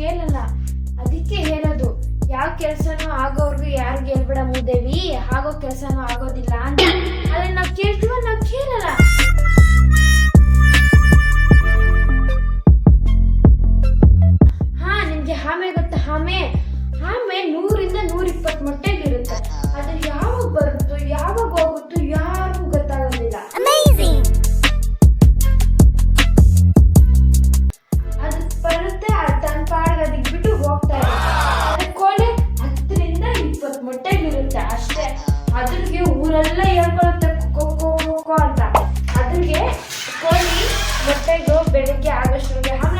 ಕೇಳಲ್ಲ. ಅದಕ್ಕೆ ಹೇಳೋದು, ಯಾವ ಕೆಲಸನೂ ಆಗೋರ್ಗು ಯಾರು ಹೇಳ್ಬೇಡ ಮುದೇವಿ, ಆಗೋ ಕೆಲಸನೂ ಆಗೋದಿಲ್ಲ ಅಂತ. ಆದ್ರೆ ನಾವು ಕೇಳ್ತೀವ ನಾವು ಕೇಳಲ್ಲ. ಹಾ, ನಿಮ್ಗೆ ಹಾಮೆ ಗೊತ್ತಾ ಹಾಮೆ? ಅದೆಲ್ಲ ಹೇಳ್ಕೊಳುತ್ತೆ. ಕೊಕ್ಕೋ ಅಂತ. ಅದಕ್ಕೆ ಕೋಳಿ ಮೊಟ್ಟೆಗೂ ಬೆಳಗ್ಗೆ ಆಗಷ್ಟೇ ಆಮೇಲೆ